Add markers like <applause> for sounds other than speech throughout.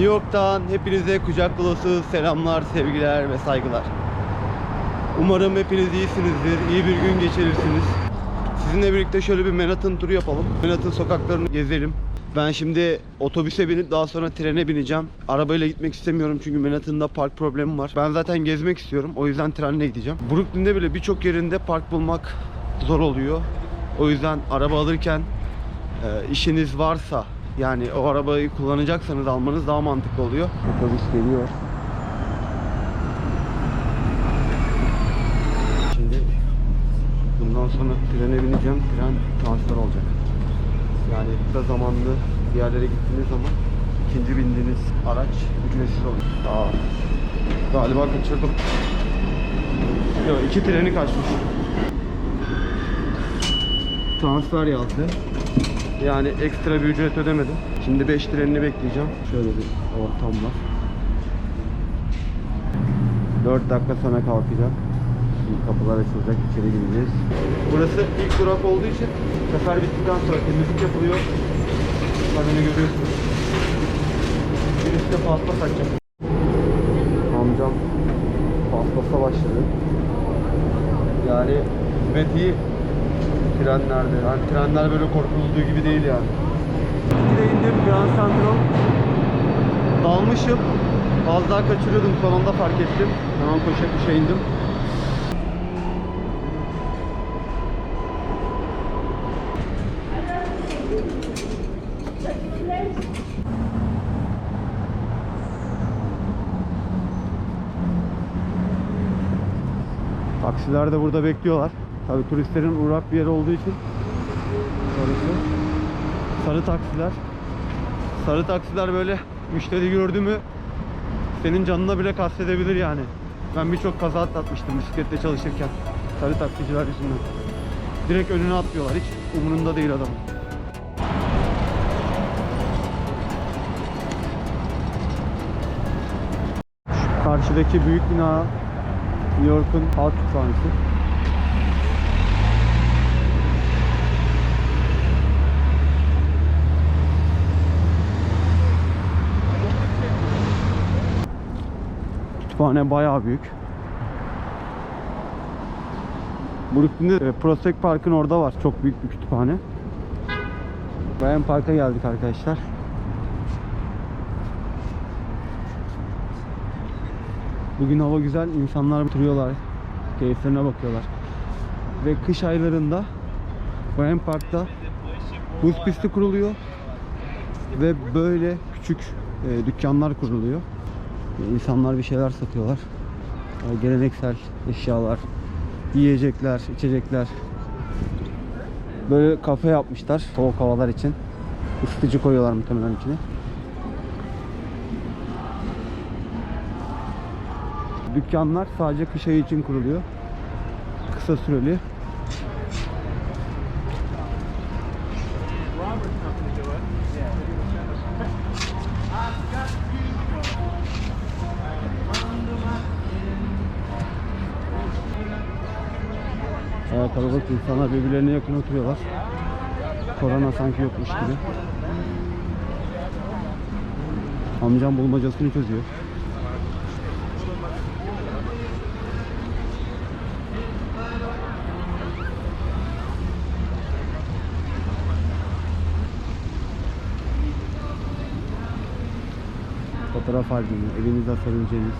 New York'tan hepinize kucak dolusu selamlar, sevgiler ve saygılar. Umarım hepiniz iyisinizdir, iyi bir gün geçirirsiniz. Sizinle birlikte şöyle bir Manhattan turu yapalım. Manhattan sokaklarını gezelim. Ben şimdi otobüse binip daha sonra trene bineceğim. Arabayla gitmek istemiyorum çünkü Manhattan'da park problemi var. Ben zaten gezmek istiyorum. O yüzden trenle gideceğim. Brooklyn'de bile birçok yerinde park bulmak zor oluyor. O yüzden araba alırken e, işiniz varsa yani o arabayı kullanacaksanız almanız daha mantıklı oluyor. Otobüs geliyor. Şimdi bundan sonra trene bineceğim. Tren transfer olacak. Yani kısa zamanlı bir yerlere gittiğiniz zaman ikinci bindiğiniz araç ücretsiz oluyor. Aa, galiba kaçırdım. Yok iki treni kaçmış. Transfer yazdı. Yani ekstra bir ücret ödemedim. Şimdi 5 trenini bekleyeceğim. Şöyle bir ortam var. 4 dakika sonra kalkacak. Şimdi kapılar açılacak, içeri gireceğiz. Burası ilk durak olduğu için sefer bittikten sonra temizlik yapılıyor. Kadını görüyorsunuz. Birisi de pasta takacak. Amcam paspasa başladı. Yani hizmet. Trenlerde. Yani trenler böyle korkulduğu gibi değil yani. Bir de indim Grand Central. Dalmışım. Az daha kaçırıyordum. Son anda fark ettim. Hemen koşa koşa indim. Taksiler de burada bekliyorlar. Tabii turistlerin uğrak bir yer olduğu için orası. Sarı taksiler. Sarı taksiler böyle müşteri gördü mü senin canına bile kastedebilir yani. Ben birçok kaza atlatmıştım bisikletle çalışırken. Sarı taksiciler yüzünden. Direkt önüne atlıyorlar. Hiç umurunda değil adamın. Karşıdaki büyük bina New York'un halk kütüphanesi. Kütüphane bayağı büyük. Brooklyn'de e, Prospect Park'ın orada var. Çok büyük bir kütüphane. Bryant Park'a geldik arkadaşlar. Bugün hava güzel. insanlar oturuyorlar. Keyiflerine bakıyorlar. Ve kış aylarında Bryant Park'ta buz pisti kuruluyor. Ve böyle küçük e, dükkanlar kuruluyor. İnsanlar bir şeyler satıyorlar. Geleneksel eşyalar, yiyecekler, içecekler. Böyle kafe yapmışlar soğuk havalar için. Isıtıcı koyuyorlar muhtemelen içine. Dükkanlar sadece kış ayı için kuruluyor. Kısa süreli. Kalabalık insanlar birbirlerine yakın oturuyorlar. Korona sanki yokmuş gibi. Amcam bulmacasını çözüyor. Fotoğraf albümü, elinize sarılacağınız.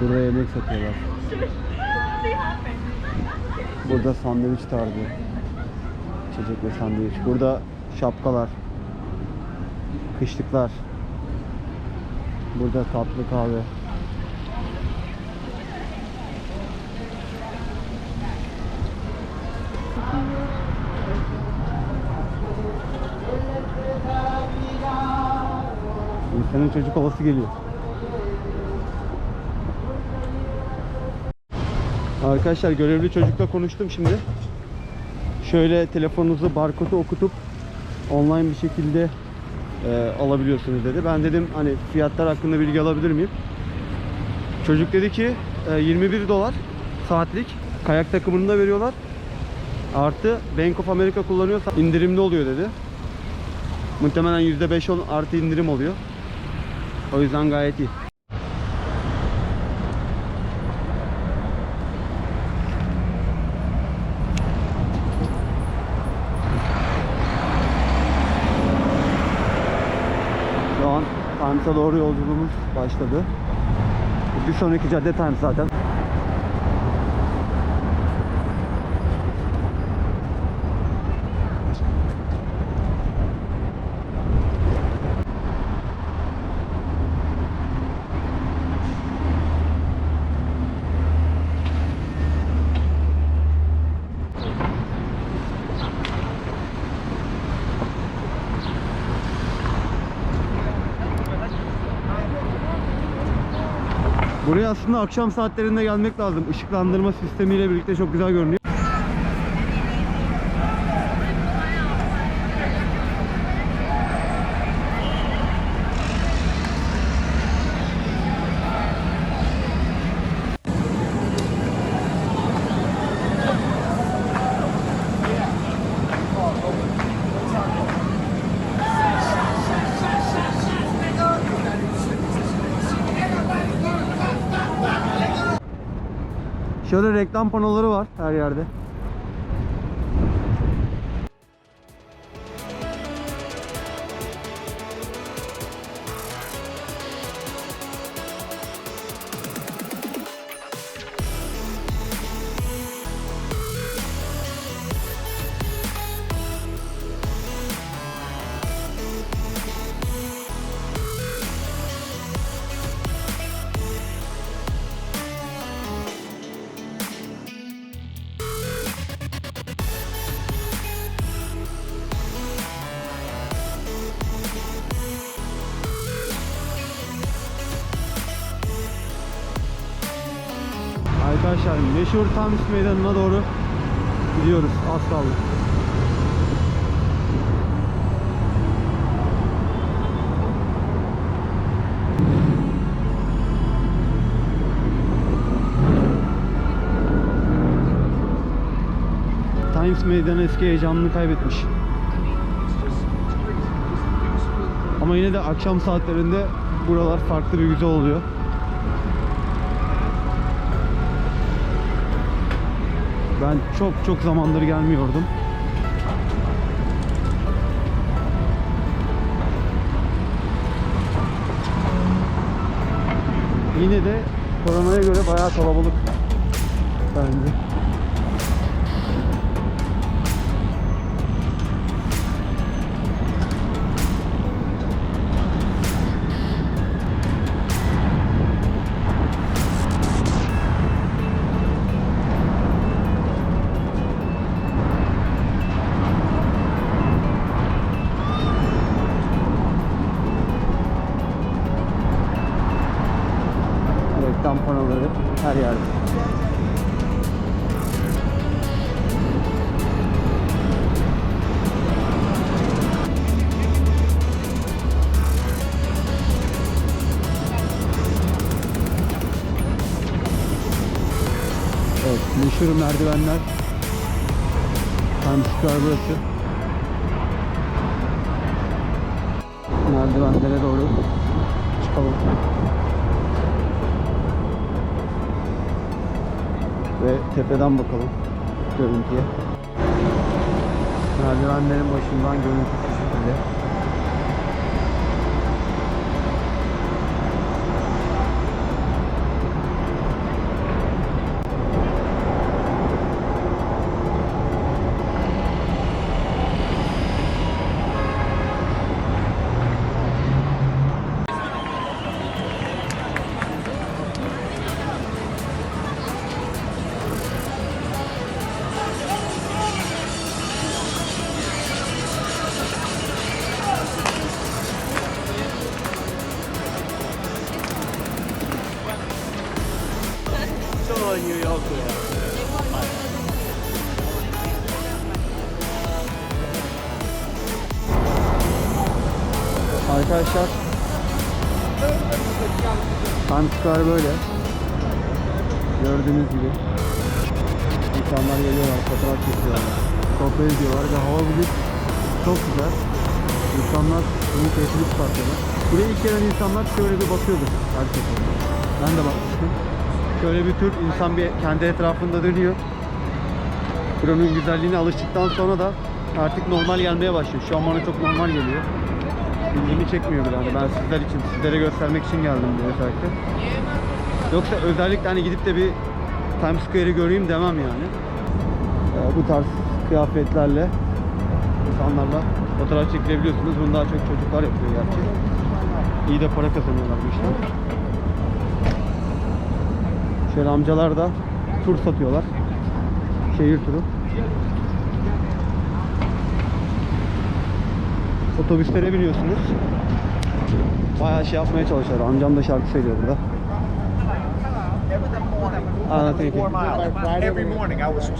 Burada yemek satıyorlar. <laughs> Burada sandviç tarzı. İçecek ve sandviç. Burada şapkalar. Kışlıklar. Burada tatlı kahve. İnsanın çocuk olası geliyor. Arkadaşlar görevli çocukla konuştum şimdi. Şöyle telefonunuzu barkodu okutup online bir şekilde e, alabiliyorsunuz dedi. Ben dedim hani fiyatlar hakkında bilgi alabilir miyim? Çocuk dedi ki e, 21 dolar saatlik kayak takımını da veriyorlar. Artı Bank of America kullanıyorsa indirimli oluyor dedi. Muhtemelen %5-10 artı indirim oluyor. O yüzden gayet iyi. Şu an Times'a doğru yolculuğumuz başladı. Bir sonraki cadde Times zaten. Buraya aslında akşam saatlerinde gelmek lazım. Işıklandırma sistemiyle birlikte çok güzel görünüyor. Şöyle reklam panoları var her yerde. Arkadaşlar meşhur Times Meydanı'na doğru gidiyoruz. Az. Times Meydanı eski heyecanını kaybetmiş. Ama yine de akşam saatlerinde buralar farklı bir güzel oluyor. Ben çok çok zamandır gelmiyordum. Yine de koronaya göre bayağı kalabalık bence. Yerde. Evet, meşhur merdivenler. Times Square burası. Merdivenlere doğru çıkalım. Ve tepeden bakalım görüntüye. Merdivenlerin başından görüntü şu şekilde. Arkadaşlar. Times Square böyle. Gördüğünüz gibi. İnsanlar geliyorlar fotoğraf çekiyorlar. Sohbet ediyorlar ve hava bugün çok güzel. İnsanlar bunun keyfini çıkartıyorlar. Buraya ilk gelen insanlar şöyle bir bakıyordu. Her. Ben de bakmıştım. Şöyle bir tür insan bir kendi etrafında dönüyor. Buranın güzelliğine alıştıktan sonra da artık normal gelmeye başlıyor. Şu an bana çok normal geliyor. İlgimi çekmiyor bile. Yani ben sizler için, sizlere göstermek için geldim buraya özellikle. Yoksa özellikle hani gidip de bir Times Square'i göreyim demem yani. Ee, bu tarz kıyafetlerle insanlarla fotoğraf çekilebiliyorsunuz. Bunu daha çok çocuklar yapıyor gerçi. İyi de para kazanıyorlar bu işten. Şöyle amcalar da tur satıyorlar. Şehir turu. Otobüslere biniyorsunuz. Bayağı şey yapmaya çalışıyorlar. Amcam da şarkı söylüyor burada. Ah, thank you. Every morning I was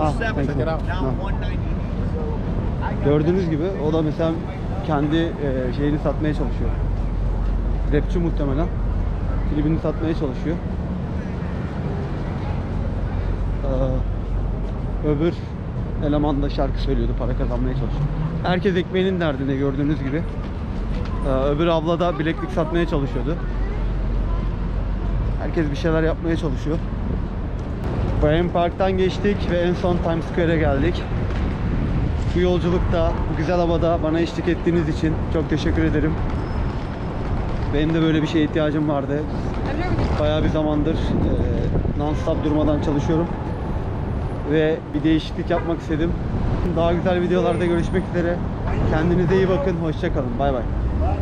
Ah, 207. thank you. Now I'm No. 190. Gördüğünüz gibi o da mesela kendi e, şeyini satmaya çalışıyor. Rapçi muhtemelen. Klibini satmaya çalışıyor. Ee, öbür eleman da şarkı söylüyordu, para kazanmaya çalışıyor. Herkes ekmeğinin derdinde gördüğünüz gibi. Ee, öbür abla da bileklik satmaya çalışıyordu. Herkes bir şeyler yapmaya çalışıyor. Bryant Park'tan geçtik ve en son Times Square'e geldik. Bu yolculukta, bu güzel havada bana eşlik ettiğiniz için çok teşekkür ederim. Benim de böyle bir şeye ihtiyacım vardı. Bayağı bir zamandır e, non-stop durmadan çalışıyorum. Ve bir değişiklik yapmak istedim. Daha güzel videolarda görüşmek üzere. Kendinize iyi bakın. Hoşçakalın. Bay bay.